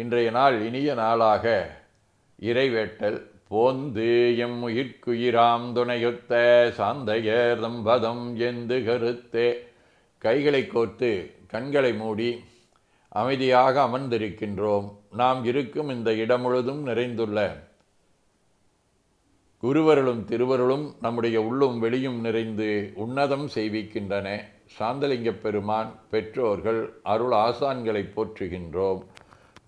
இன்றைய நாள் இனிய நாளாக. இறைவேட்டல் போந்து எம் உயிர்க்குயிராம் துணையொத்த சாந்தையர் தம்பதம் எந்து கருத்தே. கைகளை கோர்த்து கண்களை மூடி அமைதியாக அமர்ந்திருக்கின்றோம். நாம் இருக்கும் இந்த இடம் முழுதும் நிறைந்துள்ள குருவருளும் திருவருளும் நம்முடைய உள்ளும் வெளியும் நிறைந்து உன்னதம் செய்விக்கின்றன. சாந்தலிங்க பெருமான் பெற்றோர்கள் அருள் ஆசான்களை போற்றுகின்றோம்.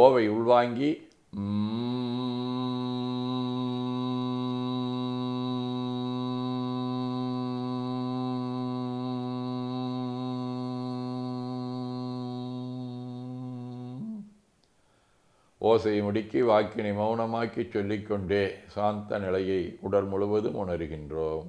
ஓவை உள்வாங்கி ஓசையை முடுக்கி வாக்கினை மௌனமாக்கி சொல்லிக்கொண்டே சாந்த நிலையை உடல் முழுவதும் உணர்கின்றோம்.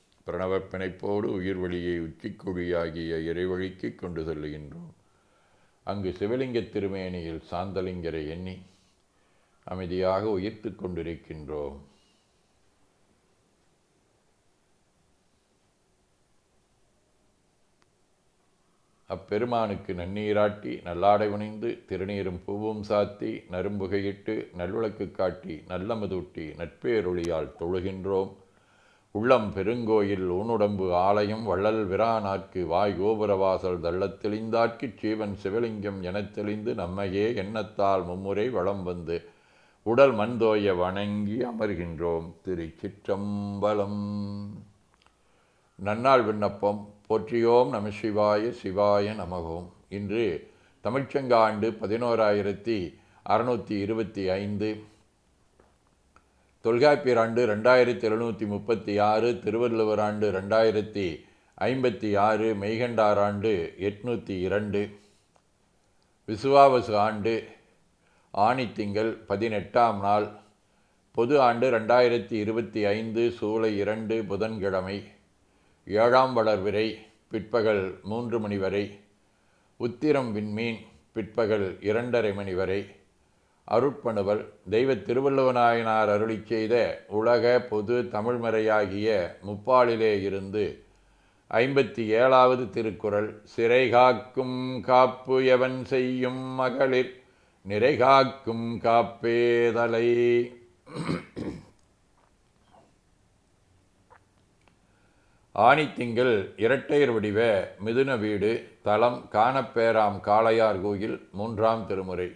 பிரணவப் பிணைப்போடு உயிர் வழியை உச்சிக்குழியாகிய இறைவழிக்கு கொண்டு செல்லுகின்றோம். அங்கு சிவலிங்க திருமேனியில் சாந்தலிங்கரை எண்ணி அமைதியாக உயிர்த்து கொண்டிருக்கின்றோம். அப்பெருமானுக்கு நன்னீராட்டி நல்லாடை உணிந்து திருநீரும் பூவும் சாத்தி நரும்புகையிட்டு நல்விளக்கு காட்டி நல்லமதூட்டி நட்பேரொழியால் தொழுகின்றோம். உள்ளம் பெருங்கோயில் ஊனுடம்பு ஆலயம் வள்ளல் விரானாற்கு வாய் கோபுரவாசல் தள்ளத் சீவன் சிவலிங்கம் எனத் தெளிந்து நம்மையே எண்ணத்தால் மும்முறை வளம் வந்து உடல் மண்தோய வணங்கி அமர்கின்றோம் திருச்சிற்றம்பலம். நன்னாள் விண்ணப்பம். போற்றியோம் நம சிவாய சிவாய நமகோம் இன்று தமிழ்ச்சங்க ஆண்டு பதினோராயிரத்தி அறுநூற்றி இருபத்தி ஐந்து. தொல்காப்பியர் ஆண்டு ரெண்டாயிரத்தி எழுநூற்றி முப்பத்தி ஆறு திருவள்ளுவர் ஆண்டு ரெண்டாயிரத்தி ஐம்பத்தி ஆறு மெய்கண்டார் ஆண்டு எட்நூற்றி இரண்டு விசுவாவசு ஆண்டு ஆணித்திங்கள் பதினெட்டாம் நாள் பொது ஆண்டு ரெண்டாயிரத்தி இருபத்தி ஐந்து சூலை இரண்டு புதன்கிழமை ஏழாம் வளர்விரை பிற்பகல் மூன்று மணி வரை உத்திரம் விண்மீன் பிற்பகல் இரண்டரை மணி வரை அருட்பணுவல் தெய்வ திருவள்ளுவநாயனார் அருளி செய்த உலக பொது தமிழ்மறையாகிய முப்பாலிலே இருந்து ஐம்பத்தி ஏழாவது திருக்குறள் சிறைகாக்கும் காப்பு எவன் செய்யும் மகளிர்? நிறைகாக்கும் காப்பேதலை ஆணித்திங்கள் இரட்டையர் வடிவ மிதுன வீடு தலம் காணப்பேராம் காளையார் கோயில் மூன்றாம் திருமுறை.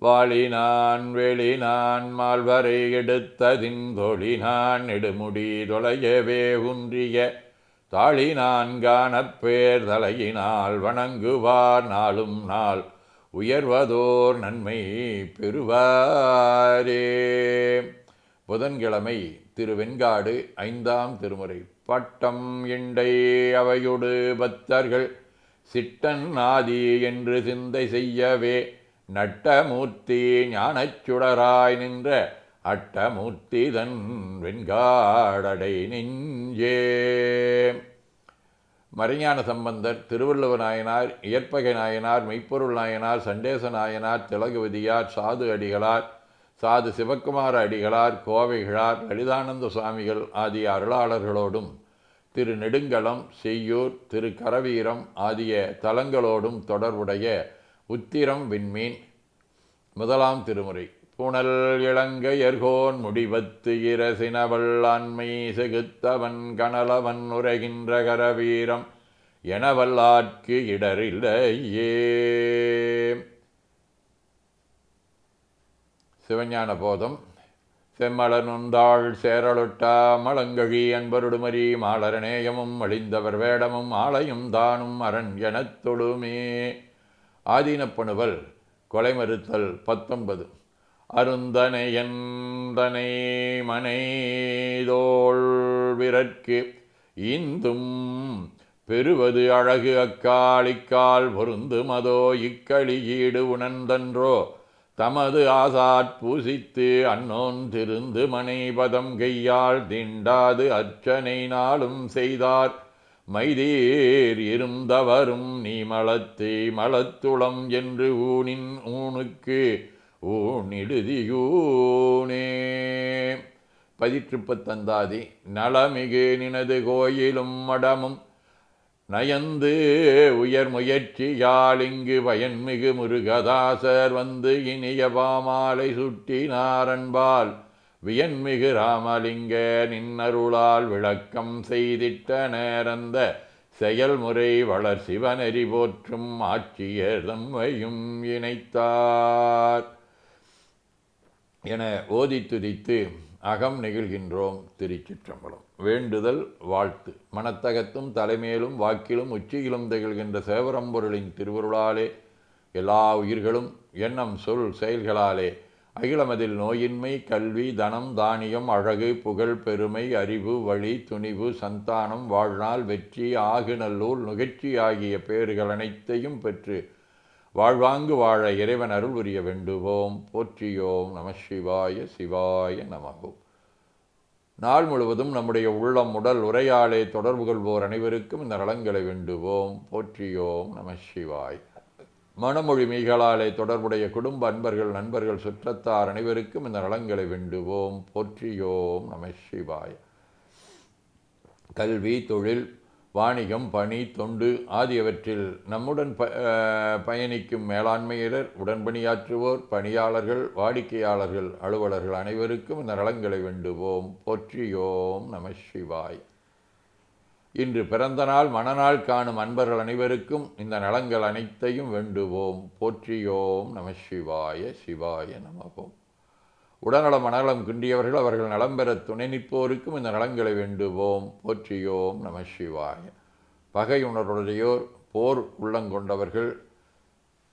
வாளி நான் வெளி மால்வரை எடுத்ததின் தொழினான் நெடுமுடி தொலையவே உன்றிய தாளி நான் காணப்பேர் தலையினால் வணங்குவார் நாளும் நாள் உயர்வதோர் நன்மை பெறுவாரே. புதன்கிழமை திருவெண்காடு ஐந்தாம் திருமுறை. பட்டம் இண்டை அவையொடு பக்தர்கள் சிட்டன் ஆதி என்று சிந்தை செய்யவே நட்டமூர்த்தி ஞானச்சுடராய் நின்ற அட்டமூர்த்தி தன் வெண்காடடை நெஞ்சே. மறைஞான சம்பந்தர் திருவள்ளுவ நாயனார் இயற்பகை நாயனார் மெய்ப்பொருள் நாயனார் சண்டேச நாயனார் திலகுவதியார் சாது அடிகளார் சாது சிவக்குமார அடிகளார் கோவைகளார் லலிதானந்த சுவாமிகள் ஆகிய அருளாளர்களோடும் திரு நெடுங்கலம் செய்யூர் திரு கரவீரம் ஆகிய தலங்களோடும் தொடர்புடைய உத்திரம் விண்மீன். முதலாம் திருமுறை. புனல் இளங்கையர்கோன் முடிவத்து இரசினவள் ஆண்மை செகுத்தவன் கனலவன் உரைகின்ற கரவீரம் எனவல்லார்க்கு இடரில்லையே. சிவஞான போதம். செம்மலனுந்தாள் சேரலொட்டா மலங்கழி அன்பருடுமரி மாலரநேயமும் அழிந்தவர் வேடமும் ஆலையும் தானும் அரண் எனத் தொழுமே. ஆதீனப்பணுவல் கொலை மறுத்தல் பத்தொன்பது. அருந்தனை எந்தனை மனைதோள் விரற்கு இந்தும் பெறுவது அழகு அக்காலிக்கால் பொருந்து மதோ இக்களி ஈடு உணர்ந்தன்றோ தமது ஆசாட் பூசித்து அன்னோன் திருந்து மனைபதம் கையால் திண்டாது அர்ச்சனை நாளும் செய்தார். மைதேர் இருந்தவரும் நீ மலத்தே மலத்துளம் என்று ஊனின் ஊனுக்கு ஊனிடுதியூனே. பதிற்றுப்பத்தந்தாதி நலமிகு நினது கோயிலும் மடமும் நயந்து உயர் முயற்சியால் இங்கு பயன்மிகு முருகதாசர் வந்து இனிய பாமாலை சுட்டினாரன்பால் வியன்மிகு ராமலிங்க நின்னருளால் விளக்கம் செய்திட்ட நேரந்த செயல்முறை வளர் சிவனெறி போற்றும் ஆட்சியர் தம்மையும் இணைத்தார். என ஓதி துதித்து அகம் நெகிழ்கின்றோம் திருச்சிற்றம்பலம். வேண்டுதல் வாழ்த்து. மனத்தகத்தும் தலைமேலும் வாக்கிலும் உச்சியிலும் திகழ்கின்ற சேவரம்பொருளின் திருவருளாலே எல்லா உயிர்களும் எண்ணம் சொல் செயல்களாலே அகிலமதில் நோயின்மை கல்வி தனம் தானியம் அழகு புகழ் பெருமை அறிவு வழி துணிவு சந்தானம் வாழ்நாள் வெற்றி ஆகுநல்லூர் நுகர்ச்சி ஆகிய பேறுகள் அனைத்தையும் பெற்று வாழ்வாங்கு வாழ இறைவன் அருள் உரிய வேண்டுவோம். போற்றியோம் நம சிவாய சிவாய நமகோ. நாள் முழுவதும் நம்முடைய உள்ளம் உடல் உரையாலே தொடர்பு கொள்வோர் அனைவருக்கும் இந்த நலங்களை வேண்டுவோம். போற்றியோம் நம சிவாய். மனமொழி மெய்களாலே தொடர்புடைய குடும்ப அன்பர்கள் நண்பர்கள் சுற்றத்தார் அனைவருக்கும் இந்த நலங்களை வேண்டுவோம். போற்றியோம் நம சிவாய். கல்வி தொழில் வாணிகம் பணி தொண்டு ஆகியவற்றில் நம்முடன் ப பயணிக்கும் மேலாண்மையினர் உடன்பணியாற்றுவோர் பணியாளர்கள் வாடிக்கையாளர்கள் அலுவலர்கள் அனைவருக்கும் இந்த நலங்களை வேண்டுவோம். போற்றியோம் நம சிவாய். இன்று பிறந்த நாள் மணநாள் காணும் அன்பர்கள் அனைவருக்கும் இந்த நலங்கள் அனைத்தையும் வேண்டுவோம். போற்றியோம் நம சிவாய சிவாய நமகோம் உடல்நலம் மனநலம் குண்டியவர்கள் அவர்கள் நலம் பெற துணை நிற்போருக்கும் இந்த நலங்களை வேண்டுவோம். போற்றியோம் நம சிவாய. பகை உணர்வுடையோர் போர் உள்ளங்கொண்டவர்கள்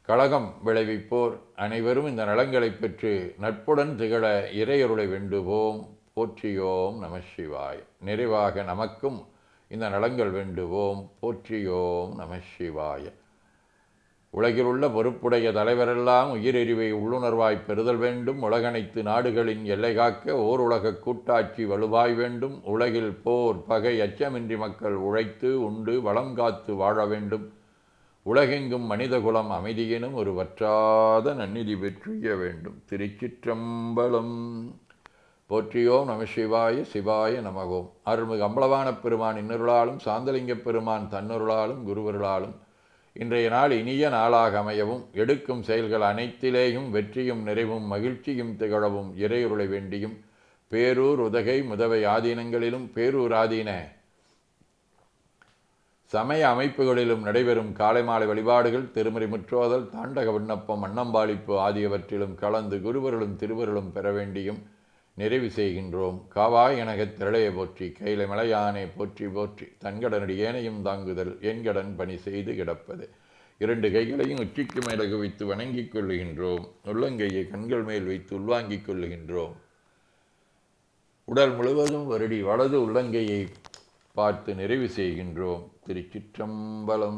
கழகம் விளைவிப்போர் அனைவரும் இந்த நலங்களை பெற்று நட்புடன் திகழ இறையருளை வேண்டுவோம். போற்றியோம் நம சிவாய். நிறைவாக நமக்கும் இந்த நலங்கள் வேண்டுவோம் போற்றியோம் நம சிவாய. உலகில் உள்ள பொறுப்புடைய தலைவரெல்லாம் உயிரெறிவை உள்ளுணர்வாய் பெறுதல் வேண்டும். உலகனைத்து நாடுகளின் எல்லை காக்க ஓர் உலக கூட்டாட்சி வலுவாய் வேண்டும். உலகில் போர் பகை அச்சமின்றி மக்கள் உழைத்து உண்டு வளம் காத்து வாழ வேண்டும். உலகெங்கும் மனிதகுலம் அமைதியினும் ஒரு வற்றாத நன்னிதி பெற்றிய வேண்டும். திருச்சிற்றம்பலம். போற்றியோம் நம சிவாய சிவாய நமகோம் அருள்மிகு அம்பளவான பெருமான் இன்னருளாலும் சாந்தலிங்க பெருமான் தன்னருளாலும் குருவருளாலும் இன்றைய நாள் இனிய நாளாக அமையவும் எடுக்கும் செயல்கள் அனைத்திலேயும் வெற்றியும் நிறைவும் மகிழ்ச்சியும் திகழவும் இறையுருளை வேண்டியும் பேரூர் உதகை முதவை ஆதீனங்களிலும் பேரூர் ஆதீன சமய அமைப்புகளிலும் நடைபெறும் காலை மாலை வழிபாடுகள் திருமறை முற்றோதல் தாண்டக விண்ணப்பம் அன்னம்பாளிப்பு ஆகியவற்றிலும் கலந்து குருவருளும் திருவருளும் பெற வேண்டியும் நிறைவு செய்கின்றோம். காவாய் எனகத் திரளைய போற்றி கையில மலையானே போற்றி போற்றி தன்கடனடி ஏனையும் தாங்குதல் என்கடன் பணி செய்து கிடப்பது. இரண்டு கைகளையும் உச்சிக்கு மேலே குவித்து வணங்கிக் கொள்ளுகின்றோம். உள்ளங்கையை கண்கள் மேல் வைத்து உள்வாங்கிக் கொள்ளுகின்றோம். உடல் முழுவதும் வருடி வலது உள்ளங்கையை பார்த்து நிறைவு செய்கின்றோம். திருச்சிற்றம்பலம்